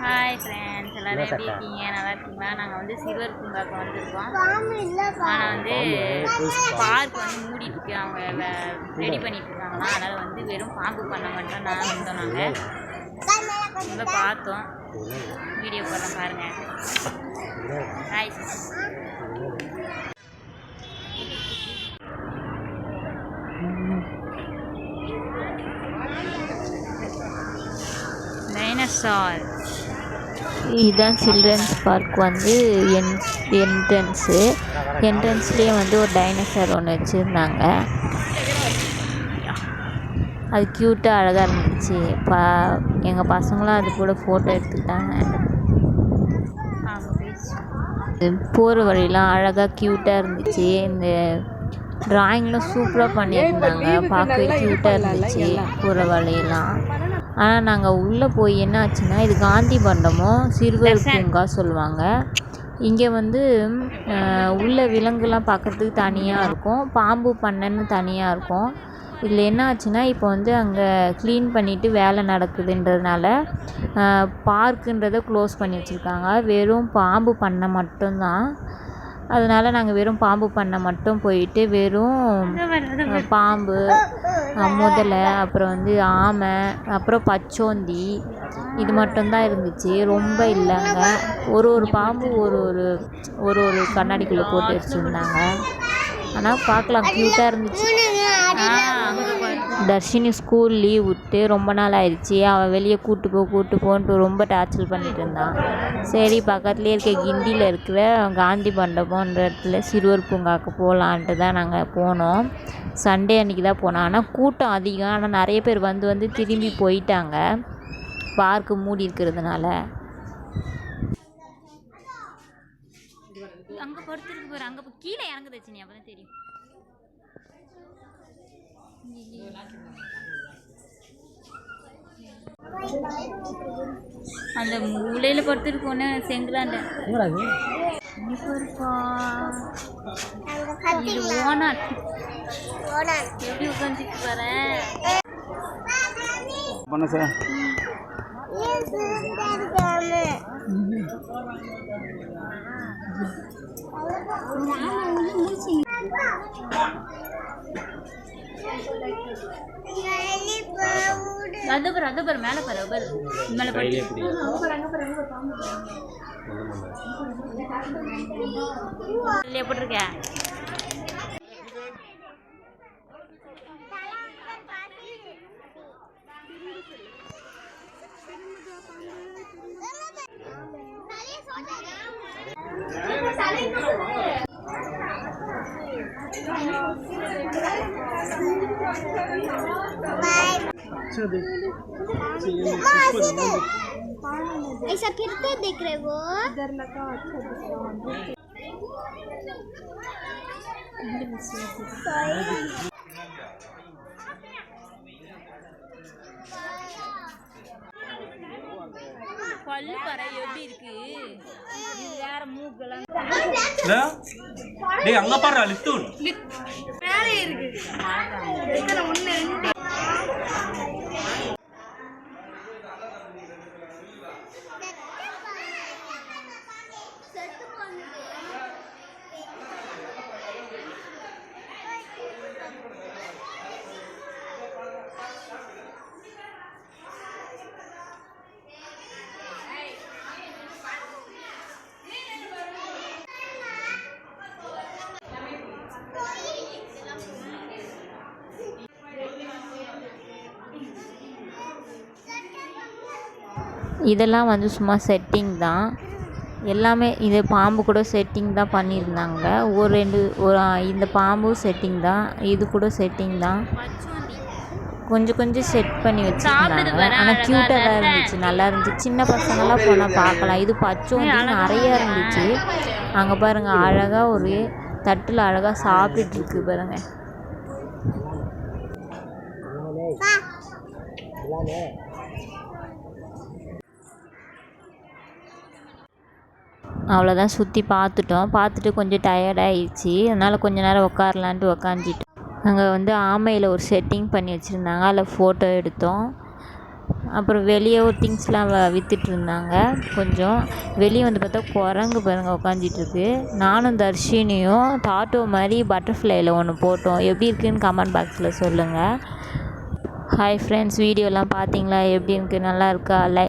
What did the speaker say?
Hi friends எல்லாரும் எப்படி இருக்கீங்க? நல்லா இருக்கீங்களா? நாங்கள் வந்து சில்வர் பூங்காக்கு வந்திருக்கோம். ஆனால் வந்து பார்க் வந்து மூடிட்டு இருக்கு அவங்க ரெடி பண்ணிட்டு இருக்காங்களா அதனால் வந்து வெறும் பாம்பு பண்ண மட்டும் நான் வந்தோம் நாங்கள் இங்கே பார்த்தோம். வீடியோ போடுறோம் பாருங்கள் ஹாய் டைனசார் இதுதான் சில்ட்ரன்ஸ் பார்க் வந்து என் என்ட்ரன்ஸு என்ட்ரன்ஸ்லேயே வந்து ஒரு டைனோசர் ஒன்று வச்சுருந்தாங்க. அது க்யூட்டாக அழகாக இருந்துச்சு. பா எங்கள் பசங்களும் அது கூட ஃபோட்டோ எடுத்துக்கிட்டாங்க. போகிற வழியெலாம் அழகாக க்யூட்டாக இருந்துச்சு. இந்த ட்ராயிங்லாம் சூப்பராக பண்ணியிருந்தாங்க. பார்க்கவே க்யூட்டாக இருந்துச்சு போகிற வழியெல்லாம். ஆனால் நாங்கள் உள்ளே போய் என்ன ஆச்சுன்னா இது காந்தி மண்டபம் சிறுவர் பூங்கா சொல்லுவாங்க. இங்கே வந்து உள்ள விலங்குலாம் பார்க்குறதுக்கு தனியாக இருக்கும். பாம்பு பண்ணைன்னு தனியாக இருக்கும். இதில் என்ன ஆச்சுன்னா இப்போ வந்து அங்கே க்ளீன் பண்ணிவிட்டு வேலை நடக்குதுன்றதுனால பார்க்குன்றதை க்ளோஸ் பண்ணி வச்சுருக்காங்க. வெறும் பாம்பு பண்ணை மட்டும்தான். அதனால் நாங்கள் வெறும் பாம்பு பண்ணை மட்டும் போயிட்டு வெறும் பாம்பு முதலை அப்புறம் வந்து ஆமை அப்புறம் பச்சோந்தி இது மட்டும்தான் இருந்துச்சு. ரொம்ப இல்லைங்க. ஒரு ஒரு பாம்பு ஒரு ஒரு ஒரு ஒரு கண்ணாடிக்குள்ளே போட்டு வச்சுருந்தாங்க ஆனால் பார்க்கலாம். க்யூட்டாக இருந்துச்சு. தர்ஷினி ஸ்கூல் லீவ் விட்டு ரொம்ப நாள் ஆயிடுச்சு. அவன் வெளியே கூட்டு போ கூட்டு போன்ட்டு ரொம்ப டார்ச்சர் பண்ணிட்டு இருந்தான் சரி பக்கத்துலேயே இருக்க கிண்டியில் இருக்கிற காந்தி மண்டபம்ன்ற இடத்துல சிறுவர் பூங்காக்கு போகலான்ட்டு தான் நாங்கள் போனோம். சண்டே அன்றைக்கி தான் போனோம். ஆனால் கூட்டம் அதிகம். ஆனால் நிறைய பேர் வந்து வந்து திரும்பி போயிட்டாங்க. பார்க்கு மூடி இருக்கிறதுனால. அங்கே படுத்துருக்கு போகிற அங்கே கீழே இறங்குதுச்சு நீ அப்போ தான் தெரியும். அந்த மூலையில் படுத்துருக்கு ஒன்று செங்கலாண்ட இது ஓனாட் எப்படி உட்காந்துட்டு பாரு பண்ண சார். அது பாரு அது பாரு மேலே பாரு பாரு மேலே எப்படி இருக்க ऐसा कितने दिख रहे वो பல்லு பாரு எப்படி இருக்கு இது வேற மூக்கெல்லாம் டேய் அங்க பாரு லிஃப்ட் இதெல்லாம் வந்து சும்மா செட்டிங் தான். எல்லாமே இது பாம்பு கூட செட்டிங் தான் பண்ணியிருந்தாங்க. ஒரு ரெண்டு ஒரு இந்த பாம்பும் செட்டிங் தான். இது கூட செட்டிங் தான். கொஞ்சம் கொஞ்சம் செட் பண்ணி வச்சுருந்தாங்க. ஆனால் க்யூட்டாக தான்? இருந்துச்சு. நல்லா இருந்துச்சு. சின்ன பசங்களாம் போனால் பார்க்கலாம். இது பச்சோந்தி நிறையா இருந்துச்சு. அங்கே பாருங்க அழகாக ஒரு தட்டில் அழகாக சாப்பிட்டுட்டு இருக்கு பாருங்க அவ்வளோதான் சுற்றி பார்த்துட்டோம். பார்த்துட்டு கொஞ்சம் டயர்டாகிடுச்சு அதனால் கொஞ்ச நேரம் உட்காரலான்ட்டு உக்காந்துட்டோம் அங்கே வந்து ஆமையில் ஒரு செட்டிங் பண்ணி வச்சுருந்தாங்க. அதில் ஃபோட்டோ எடுத்தோம். அப்புறம் வெளியே ஒரு திங்ஸ்லாம் விற்றுட்டு இருந்தாங்க. கொஞ்சம் வெளியே வந்து பார்த்தா குரங்கு பாருங்க உட்காந்துட்ருக்கு நானும் தர்ஷினியும் டாட்டோ மாதிரி பட்டர்ஃப்ளையில் ஒன்று போட்டோம். எப்படி இருக்குன்னு கமெண்ட் பாக்ஸில் சொல்லுங்கள் ஹாய் ஃப்ரெண்ட்ஸ் வீடியோலாம் பார்த்தீங்களா? எப்படி இருக்குது நல்லா இருக்கா? லை